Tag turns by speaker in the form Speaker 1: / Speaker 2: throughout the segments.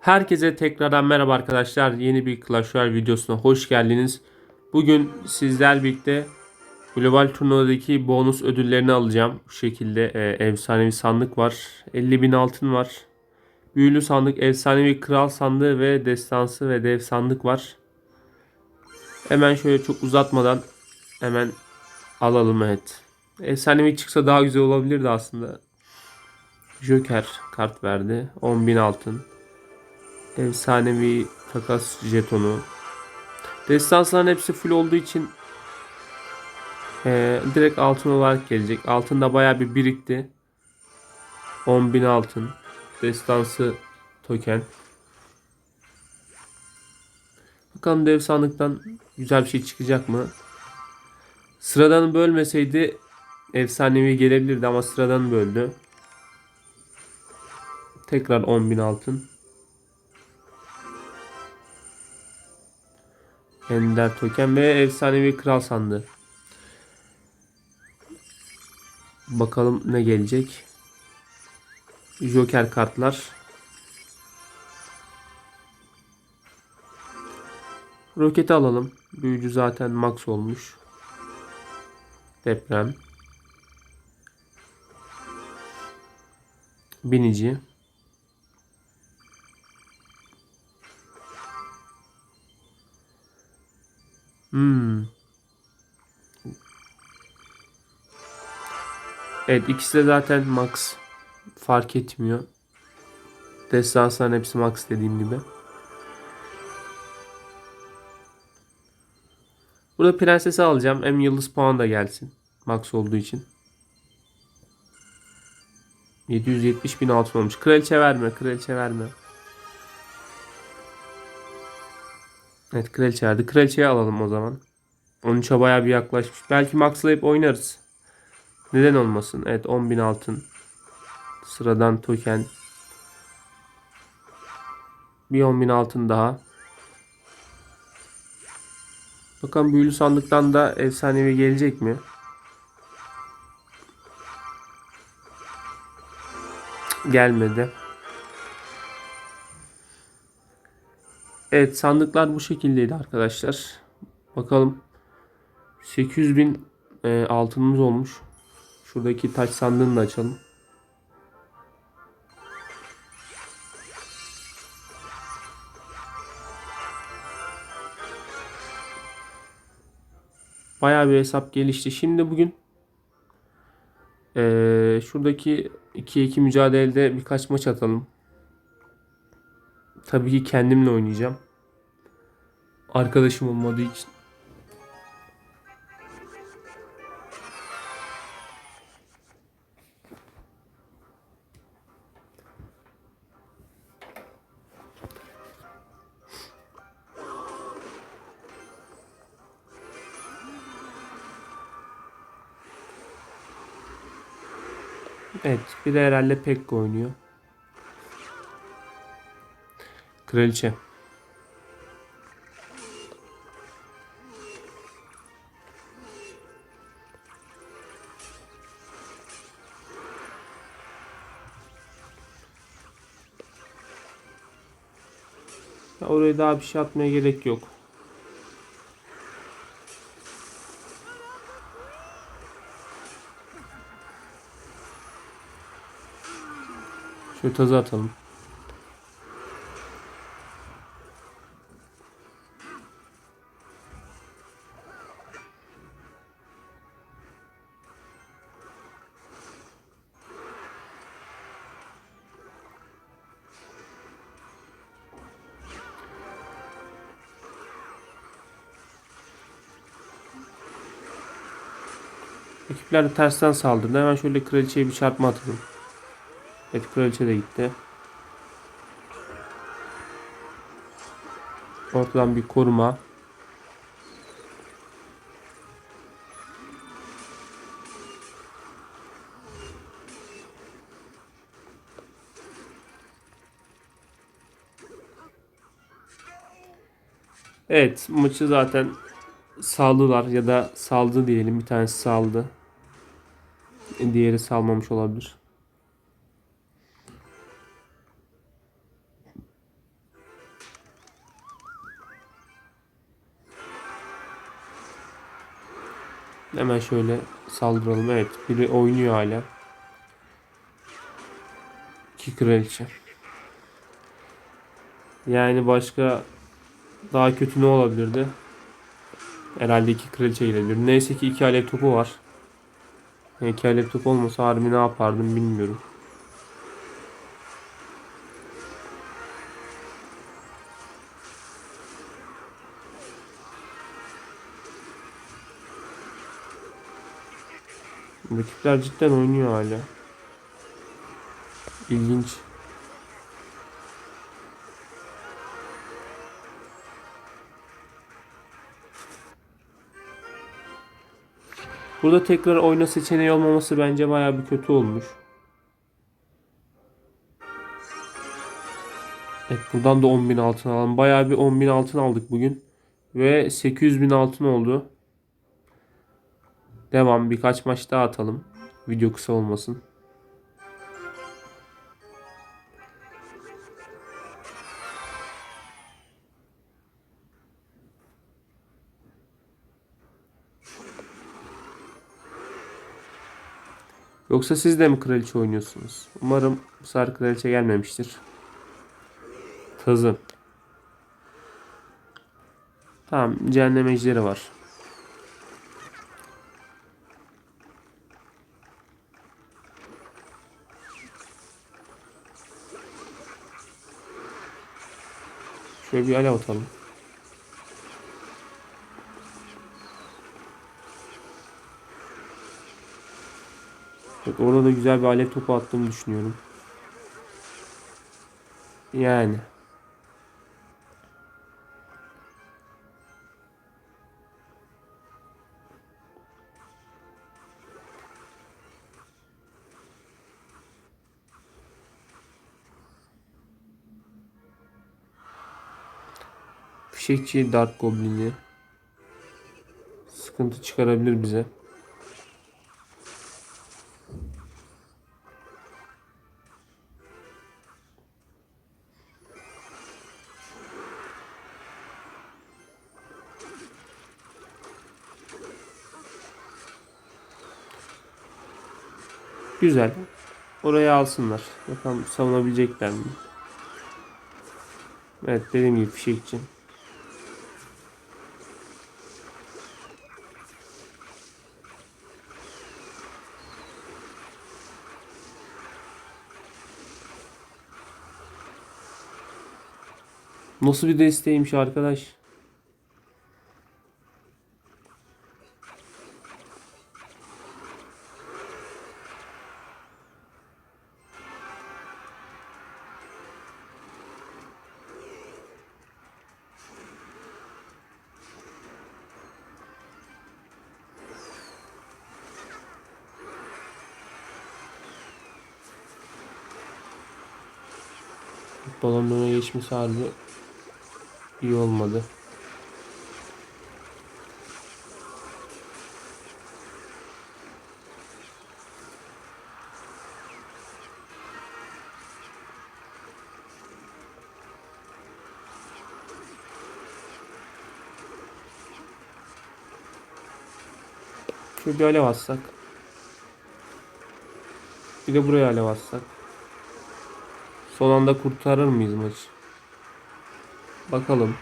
Speaker 1: Herkese tekrardan merhaba arkadaşlar. Yeni bir Clash Royale videosuna hoş geldiniz. Bugün sizler birlikte global turnuvadaki bonus ödüllerini alacağım. Bu şekilde e, efsanevi sandık var. 50.000 altın var. Büyülü sandık, efsanevi kral sandığı ve destansı ve dev sandık var. Hemen şöyle çok uzatmadan hemen alalım evet. Efsanevi çıksa daha güzel olabilirdi aslında. Joker kart verdi. 10.000 altın. Efsanevi takas jetonu. Destansların hepsi full olduğu için eee, direkt altın olarak gelecek. Altın da bayağı bir birikti. 10.000 altın. Destansı token. Bakalım dev sandıktan güzel bir şey çıkacak mı? Sıradan bölmeseydi efsanevi gelebilirdi ama sıradan böldü. Tekrar 10.000 altın. Ender token ve efsanevi kral sandığı. Bakalım ne gelecek. Joker kartlar. Roketi alalım. Büyücü zaten max olmuş. Deprem. Binici. Hmm. Evet ikisi de zaten max. Fark etmiyor. Destansların hepsi max dediğim gibi. Burada prensesi alacağım. Hem yıldız puan da gelsin. Max olduğu için. 770 bin altın olmuş. Kraliçe verme. Kraliçe verme. Evet kraliçe verdi. Kraliçeyi alalım o zaman. 13'e bayağı bir yaklaşmış. Belki maxlayıp oynarız. Neden olmasın? Evet 10.000 altın. Sıradan token. Bir 10.000 altın daha. Bakalım büyülü sandıktan da efsanevi gelecek mi? Gelmedi. Evet sandıklar bu şekildeydi arkadaşlar. Bakalım 800 bin e, altınımız olmuş. Şuradaki taş sandığını da açalım. Bayağı bir hesap gelişti. Şimdi bugün e, şuradaki 2'ye 2 mücadelede birkaç maç atalım. Tabii ki kendimle oynayacağım. Arkadaşım olmadığı için. Evet, bir de herhalde Pekka oynuyor. Kraliçe. Ya oraya daha bir şey atmaya gerek yok. Şöyle tazı atalım. Ekipler de tersten saldırdı. Hemen şöyle kraliçeye bir çarpma atalım. Evet kraliçe de gitti. Ortadan bir koruma. Evet maçı zaten saldılar ya da saldı diyelim. Bir tanesi saldı diğeri salmamış olabilir. Hemen şöyle saldıralım. Evet biri oynuyor hala. İki kraliçe. Yani başka daha kötü ne olabilirdi? Herhalde iki kraliçe gelebilir. Neyse ki iki alev topu var. Alev topu olmasa harbi ne yapardım bilmiyorum. Rakipler cidden oynuyor hala. İlginç. Burada tekrar oyna seçeneği olmaması bence bayağı bir kötü olmuş. Evet buradan da 10.000 altın alalım. Bayağı bir 10.000 altın aldık bugün. Ve 800.000 altın oldu. Devam birkaç maç daha atalım. Video kısa olmasın. Yoksa siz de mi kraliçe oynuyorsunuz? Umarım bu sefer kraliçe gelmemiştir. Tazım. Tamam cehennem ejderi var. Şöyle bir alev atalım. Evet, orada da güzel bir alev topu attığımı düşünüyorum. Yani. Fişekçi Dark Goblin'i sıkıntı çıkarabilir bize. Güzel. Oraya alsınlar. Bakalım savunabilecekler mi? Evet dediğim gibi fişekçi. Nasıl bir desteğiymiş arkadaş? Balonun öne geçmesi harbi iyi olmadı. Şöyle bir alev atsak. Bir de buraya alev atsak. Son anda kurtarır mıyız maçı? Bakalım.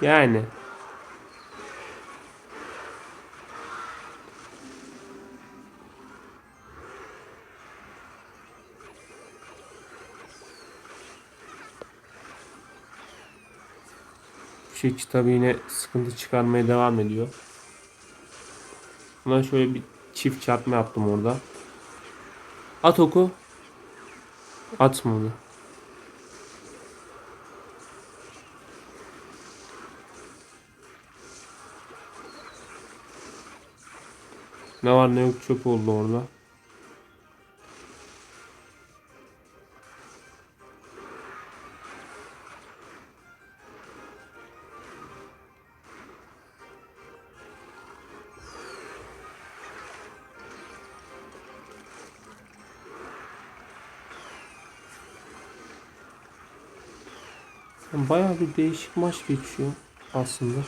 Speaker 1: Yani. Fişekçi tabi yine sıkıntı çıkarmaya devam ediyor. Buna şöyle bir çift çarpma yaptım orada. At oku. Atmadı. Ne var ne yok çöp oldu orada. Bayağı bir değişik maç geçiyor. aslında.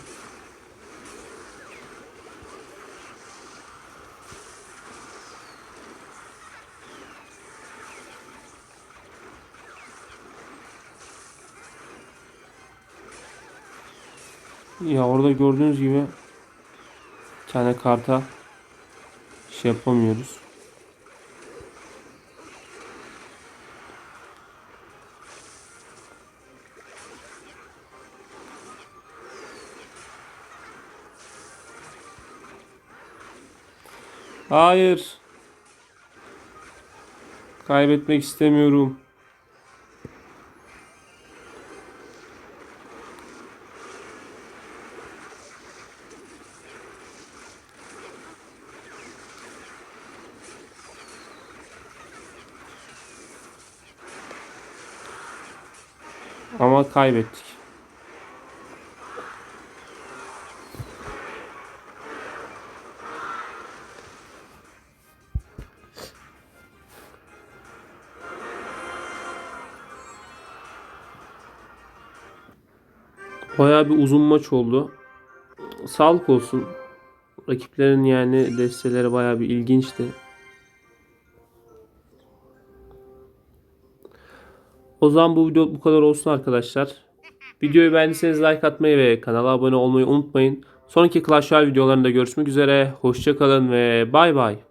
Speaker 1: Ya orada gördüğünüz gibi tane karta şey yapamıyoruz. Hayır. Kaybetmek istemiyorum. Ama kaybettik. Bayağı bir uzun maç oldu. Sağlık olsun. Rakiplerin yani desteleri bayağı bir ilginçti. O zaman bu video bu kadar olsun arkadaşlar. Videoyu beğendiyseniz like atmayı ve kanala abone olmayı unutmayın. Sonraki Clash Royale videolarında görüşmek üzere. Hoşçakalın ve bay bay.